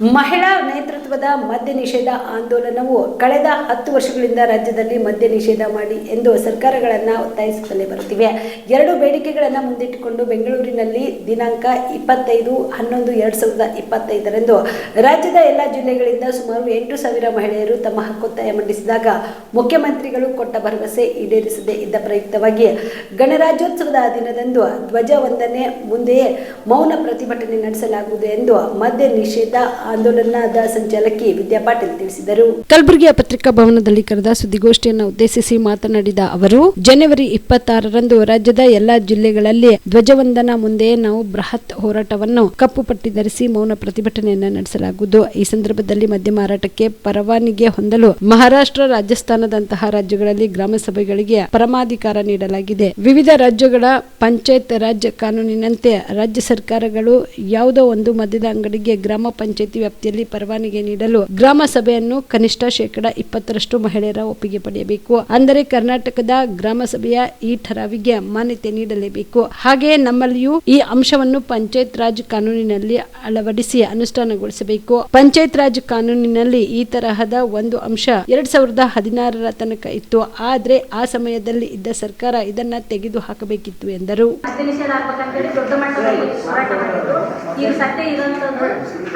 ಮಹಿಳಾ ನೇತೃತ್ವದ ಮದ್ಯ ನಿಷೇಧ ಆಂದೋಲನವು ಕಳೆದ ಹತ್ತು ವರ್ಷಗಳಿಂದ ರಾಜ್ಯದಲ್ಲಿ ಮದ್ಯ ನಿಷೇಧ ಮಾಡಿ ಎಂದು ಸರ್ಕಾರಗಳನ್ನು ಒತ್ತಾಯಿಸುತ್ತಲೇ ಬರುತ್ತಿವೆ. ಎರಡು ಬೇಡಿಕೆಗಳನ್ನು ಮುಂದಿಟ್ಟುಕೊಂಡು ಬೆಂಗಳೂರಿನಲ್ಲಿ ದಿನಾಂಕ ಇಪ್ಪತ್ತೈದು ಹನ್ನೊಂದು ಎರಡು ಸಾವಿರದ ಇಪ್ಪತ್ತೈದರಂದು ರಾಜ್ಯದ ಎಲ್ಲ ಜಿಲ್ಲೆಗಳಿಂದ ಸುಮಾರು ಎಂಟು ಸಾವಿರ ಮಹಿಳೆಯರು ತಮ್ಮ ಹಕ್ಕೊತ್ತಾಯ ಮಂಡಿಸಿದಾಗ ಮುಖ್ಯಮಂತ್ರಿಗಳು ಕೊಟ್ಟ ಭರವಸೆ ಈಡೇರಿಸದೆ ಇದ್ದ ಪ್ರಯುಕ್ತವಾಗಿ ಗಣರಾಜ್ಯೋತ್ಸವದ ದಿನದಂದು ಧ್ವಜ ವಂದನೆ ಮುಂದೆಯೇ ಮೌನ ಪ್ರತಿಭಟನೆ ನಡೆಸಲಾಗುವುದು ಎಂದು ಮದ್ಯ ನಿಷೇಧ ಆಂದೋಲನದ ಸಂಚಾಲಕಿ ವಿದ್ಯಾ ಪಾಟೀಲ್ ತಿಳಿಸಿದರು. ಕಲಬುರಗಿಯ ಪತ್ರಿಕಾ ಭವನದಲ್ಲಿ ಕರೆದ ಸುದ್ದಿಗೋಷ್ಠಿಯನ್ನು ಉದ್ದೇಶಿಸಿ ಮಾತನಾಡಿದ ಅವರು, ಜನವರಿ ಇಪ್ಪತ್ತಾರರಂದು ರಾಜ್ಯದ ಎಲ್ಲಾ ಜಿಲ್ಲೆಗಳಲ್ಲಿ ಧ್ವಜವಂದನ ಮುಂದೆ ನಾವು ಬೃಹತ್ ಹೋರಾಟವನ್ನು ಕಪ್ಪು ಪಟ್ಟಿ ಧರಿಸಿ ಮೌನ ಪ್ರತಿಭಟನೆಯನ್ನು ನಡೆಸಲಾಗುವುದು. ಈ ಸಂದರ್ಭದಲ್ಲಿ ಮದ್ಯ ಮಾರಾಟಕ್ಕೆ ಪರವಾನಿಗೆ ಹೊಂದಲು ಮಹಾರಾಷ್ಟ್ರ ರಾಜಸ್ಥಾನದಂತಹ ರಾಜ್ಯಗಳಲ್ಲಿ ಗ್ರಾಮ ಸಭೆಗಳಿಗೆ ಪರಮಾಧಿಕಾರ ನೀಡಲಾಗಿದೆ. ವಿವಿಧ ರಾಜ್ಯಗಳ ಪಂಚಾಯತ್ ರಾಜ್ಯ ಕಾನೂನಿನಂತೆ ರಾಜ್ಯ ಸರ್ಕಾರಗಳು ಯಾವುದೋ ಒಂದು ಮದ್ಯದ ಅಂಗಡಿಗೆ ಗ್ರಾಮ ಪಂಚಾಯತಿ ವ್ಯಾಪ್ತಿಯಲ್ಲಿ ಪರವಾನಗಿ ನೀಡಲು ಗ್ರಾಮ ಸಭೆಯನ್ನು ಕನಿಷ್ಠ ಶೇಕಡಾ ಇಪ್ಪತ್ತರಷ್ಟು ಮಹಿಳೆಯರ ಒಪ್ಪಿಗೆ ಪಡೆಯಬೇಕು. ಅಂದರೆ ಕರ್ನಾಟಕದ ಗ್ರಾಮ ಸಭೆಯ ಈ ಠರಾವಿಗೆ ಮಾನ್ಯತೆ ನೀಡಲೇಬೇಕು. ಹಾಗೆಯೇ ನಮ್ಮಲ್ಲಿಯೂ ಈ ಅಂಶವನ್ನು ಪಂಚಾಯತ್ ರಾಜ್ ಕಾನೂನಿನಲ್ಲಿ ಅಳವಡಿಸಿ ಅನುಷ್ಠಾನಗೊಳಿಸಬೇಕು. ಪಂಚಾಯತ್ ರಾಜ್ ಕಾನೂನಿನಲ್ಲಿ ಈ ತರಹದ ಒಂದು ಅಂಶ ಎರಡ್ ಸಾವಿರದ ಹದಿನಾರರ ತನಕ ಇತ್ತು. ಆದ್ರೆ ಆ ಸಮಯದಲ್ಲಿ ಇದ್ದ ಸರ್ಕಾರ ಇದನ್ನ ತೆಗೆದು ಹಾಕಬೇಕಿತ್ತು ಎಂದರು.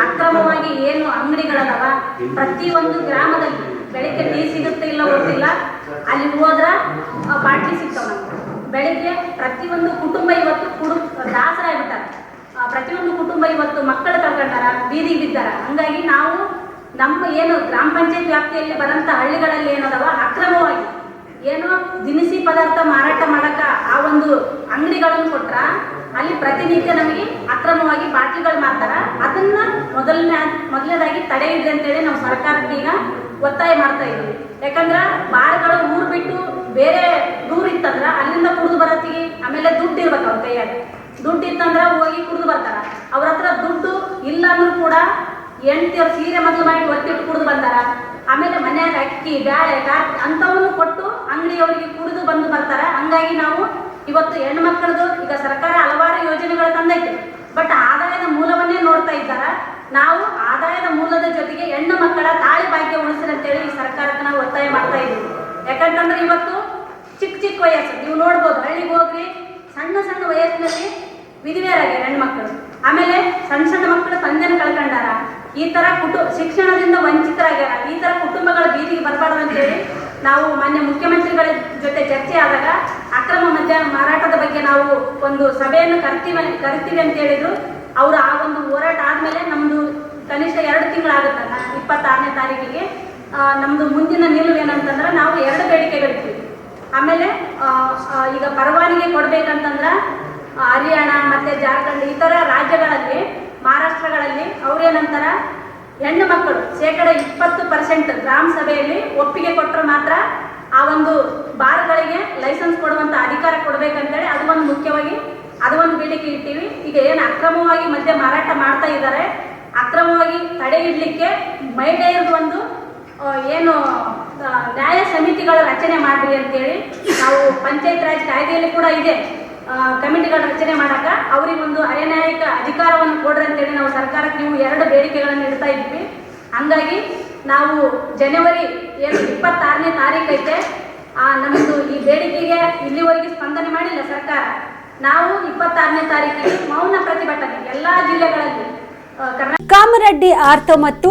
ಮದ್ಯ ಅಕ್ರಮವಾಗಿ ಏನು ಅಂಗಡಿಗಳದಾವ ಪ್ರತಿಯೊಂದು ಗ್ರಾಮದಲ್ಲಿ ಬೆಳಿಗ್ಗೆ ಟೀ ಸಿಗುತ್ತೆ ಇಲ್ಲ ಗೊತ್ತಿಲ್ಲ. ಅಲ್ಲಿ ಹೋದ್ರ ಬಾಟ್ಲಿ ಸಿಗ್ತಾವ ಬೆಳಿಗ್ಗೆ ಪ್ರತಿಯೊಂದು ಕುಟುಂಬ ಇವತ್ತು ಕುಡು ದಾಸರಾಗ್ಬಿಟ್ಟಾರ ಪ್ರತಿಯೊಂದು ಕುಟುಂಬ ಇವತ್ತು ಮಕ್ಕಳು ಕಳ್ಕೊಂಡಾರ ಬೀದಿ ಬಿದ್ದಾರ. ಹಂಗಾಗಿ ನಾವು ನಮ್ಮ ಏನು ಗ್ರಾಮ ಪಂಚಾಯತ್ ವ್ಯಾಪ್ತಿಯಲ್ಲಿ ಬರಂತ ಹಳ್ಳಿಗಳಲ್ಲಿ ಏನದವ? ಅಕ್ರಮವಾಗಿ ಏನು ದಿನಸಿ ಪದಾರ್ಥ ಮಾರಾಟ ಮಾಡಕ ಆ ಒಂದು ಅಂಗಡಿಗಳನ್ನು ಕೊಟ್ರ ಅಲ್ಲಿ ಪ್ರತಿನಿತ್ಯ ನಮಗೆ ಅಕ್ರಮವಾಗಿ ಬಾಟ್ಲಿಗಳು ಮಾಡ್ತಾರ ಅದನ್ನ ಮೊದಲನೇ, ಮೊದಲನೇದಾಗಿ ತಡೆ ಇದೆ ಅಂತೇಳಿ ನಾವು ಸರ್ಕಾರಕ್ಕೆ ಈಗ ಒತ್ತಾಯ ಮಾಡ್ತಾ ಇದ್ದೀವಿ. ಯಾಕಂದ್ರ ಬಾರ್ಗಳು ಊರು ಬಿಟ್ಟು ಬೇರೆ ದೂರ ಇತ್ತಂದ್ರ ಅಲ್ಲಿಂದ ಕುಡಿದು ಬರತ್ತಿಗೆ ಆಮೇಲೆ ದುಡ್ಡು ಇರ್ಬೇಕು ಅವ್ರ ಕೈಯಾಗ. ದುಡ್ಡು ಇತ್ತಂದ್ರ ಹೋಗಿ ಕುಡಿದು ಬರ್ತಾರ. ಅವ್ರ ಹತ್ರ ದುಡ್ಡು ಇಲ್ಲ ಅಂದ್ರೂ ಕೂಡ ಹೆಂಡ್ತಿಯವ್ರ ಸೀರೆ ಮೊದಲು ಮಾಡಿ ಒತ್ತಿಟ್ಟು ಕುಡಿದು ಬಂದಾರ. ಆಮೇಲೆ ಮನ್ಯಾಗ ಅಕ್ಕಿ, ಬ್ಯಾಳೆ ಕಾರ್ ಅಂಥವನ್ನು ಕೊಟ್ಟು ಅಂಗಡಿಯವರಿಗೆ ಕುಡಿದು ಬಂದು ಬರ್ತಾರ. ಹಂಗಾಗಿ ನಾವು ಇವತ್ತು ಹೆಣ್ಣು ಮಕ್ಕಳದು ಈಗ ಸರ್ಕಾರ ಹಲವಾರು ಯೋಜನೆಗಳು ತಂದೈತೆ. ಬಟ್ ಆದಾಯದ ಮೂಲವನ್ನೇ ನೋಡ್ತಾ ಇದ್ದಾರ? ನಾವು ಆದಾಯದ ಮೂಲದ ಜೊತೆಗೆ ಹೆಣ್ಣು ಮಕ್ಕಳ ತಾಳಿ ಭಾಗ್ಯ ಉಳಿಸ್ರಿ ಅಂತೇಳಿ ಈ ಸರ್ಕಾರಕ್ಕೆ ನಾವು ಒತ್ತಾಯ ಮಾಡ್ತಾ ಇದ್ದೀವಿ. ಯಾಕಂತಂದ್ರೆ ಇವತ್ತು ಚಿಕ್ಕ ಚಿಕ್ಕ ವಯಸ್ಸು, ನೀವು ನೋಡ್ಬೋದು, ಹಳ್ಳಿಗೆ ಹೋಗ್ರಿ, ಸಣ್ಣ ಸಣ್ಣ ವಯಸ್ಸಿನಲ್ಲಿ ವಿಧವೆಯರಾಗ್ಯಾರ ಹೆಣ್ಮಕ್ಳು ಆಮೇಲೆ ಸಣ್ಣ ಸಣ್ಣ ಮಕ್ಕಳು ತಂದೆನ ಕಳ್ಕೊಂಡಾರ? ಈ ತರ ಕುಟುಂಬ ಶಿಕ್ಷಣದಿಂದ ವಂಚಿತರಾಗ್ಯಾರ. ಈ ತರ ಕುಟುಂಬಗಳ ಬೀದಿಗೆ ಬರಬಾರ್ದು ಅಂತೇಳಿ ನಾವು ಮಾನ್ಯ ಮುಖ್ಯಮಂತ್ರಿಗಳ ಜೊತೆ ಚರ್ಚೆ ಆದಾಗ ಅಕ್ರಮ ಮದ್ಯ ಮಾರಾಟದ ಬಗ್ಗೆ ನಾವು ಒಂದು ಸಭೆಯನ್ನು ಕರಿತೀವಿ ಕರಿತೀವಿ ಅಂತ ಹೇಳಿದ್ರು. ಅವರು ಆ ಒಂದು ಹೋರಾಟ ಆದ್ಮೇಲೆ ನಮ್ದು ಕನಿಷ್ಠ ಎರಡು ತಿಂಗಳಾಗುತ್ತಲ್ಲ ಇಪ್ಪತ್ತಾರನೇ ತಾರೀಕಿಗೆ. ನಮ್ಮದು ಮುಂದಿನ ನಿಲುವು ಏನಂತಂದ್ರೆ ನಾವು ಎರಡು ಬೇಡಿಕೆಗಳಿದ್ವಿ ಆಮೇಲೆ ಈಗ ಪರವಾನಗಿ ಕೊಡ್ಬೇಕಂತಂದ್ರ ಹರಿಯಾಣ ಮತ್ತೆ ಜಾರ್ಖಂಡ್ ಇತರ ತರ ರಾಜ್ಯಗಳಲ್ಲಿ, ಮಹಾರಾಷ್ಟ್ರಗಳಲ್ಲಿ ಅವ್ರೇನಂತಾರ, ಹೆಣ್ಣು ಮಕ್ಕಳು ಶೇಕಡ ಇಪ್ಪತ್ತು ಪರ್ಸೆಂಟ್ ಗ್ರಾಮ ಸಭೆಯಲ್ಲಿ ಒಪ್ಪಿಗೆ ಕೊಟ್ಟರೆ ಮಾತ್ರ ಆ ಒಂದು ಬಾರ್ಗಳಿಗೆ ಲೈಸೆನ್ಸ್ ಕೊಡುವಂತ ಅಧಿಕಾರ ಕೊಡ್ಬೇಕಂತೇಳಿ ಅದು ಒಂದು ಮುಖ್ಯವಾಗಿ ಅದು ಒಂದು ಬೇಡಿಕೆ ಇಟ್ಟಿವಿ. ಈಗ ಏನು ಅಕ್ರಮವಾಗಿ ಮದ್ಯ ಮಾರಾಟ ಮಾಡ್ತಾ ಇದ್ದಾರೆ. ಅಕ್ರಮವಾಗಿ ತಡೆ ಇಡಲಿಕ್ಕೆ ಮಹಿಳೆಯರದು ಒಂದು ಏನು ನ್ಯಾಯ ಸಮಿತಿಗಳ ರಚನೆ ಮಾಡ್ರಿ ಅಂತೇಳಿ ನಾವು ಪಂಚಾಯತ್ ರಾಜ್ ಕಾಯ್ದೆಯಲ್ಲಿ ಕೂಡ ಇದೆ. ಕಮಿಟಿಗಳ ರಚನೆ ಮಾಡಾಕ ಅವರಿಗೊಂದು ಅನ್ಯಾಯಿಕ ಅಧಿಕಾರವನ್ನು ಕೊಡ್ರಿ ಅಂತೇಳಿ ನಾವು ಸರ್ಕಾರಕ್ಕೆ ನೀವು ಎರಡು ಬೇಡಿಕೆಗಳನ್ನು ಇಡ್ತಾ ಇದ್ವಿ. ಹಂಗಾಗಿ ನಾವು ಜನವರಿ, ಏನು, ಇಪ್ಪತ್ತಾರನೇ ತಾರೀಕೈತೆ ಆ ನಮ್ಮದು ಈ ಬೇಡಿಕೆಗೆ ಇಲ್ಲಿವರೆಗೆ ಸ್ಪಂದನೆ ಮಾಡಿಲ್ಲ ಸರ್ಕಾರ. ನಾವು ಇಪ್ಪತ್ತಾರನೇ ತಾರೀಕಿಗೆ ಮೌನ ಪ್ರತಿಭಟನೆ, ಎಲ್ಲಾ ಜಿಲ್ಲೆಗಳಲ್ಲಿ ಕಾಮರೆಡ್ಡಿ ಆರ್ಥೋ ಮತ್ತು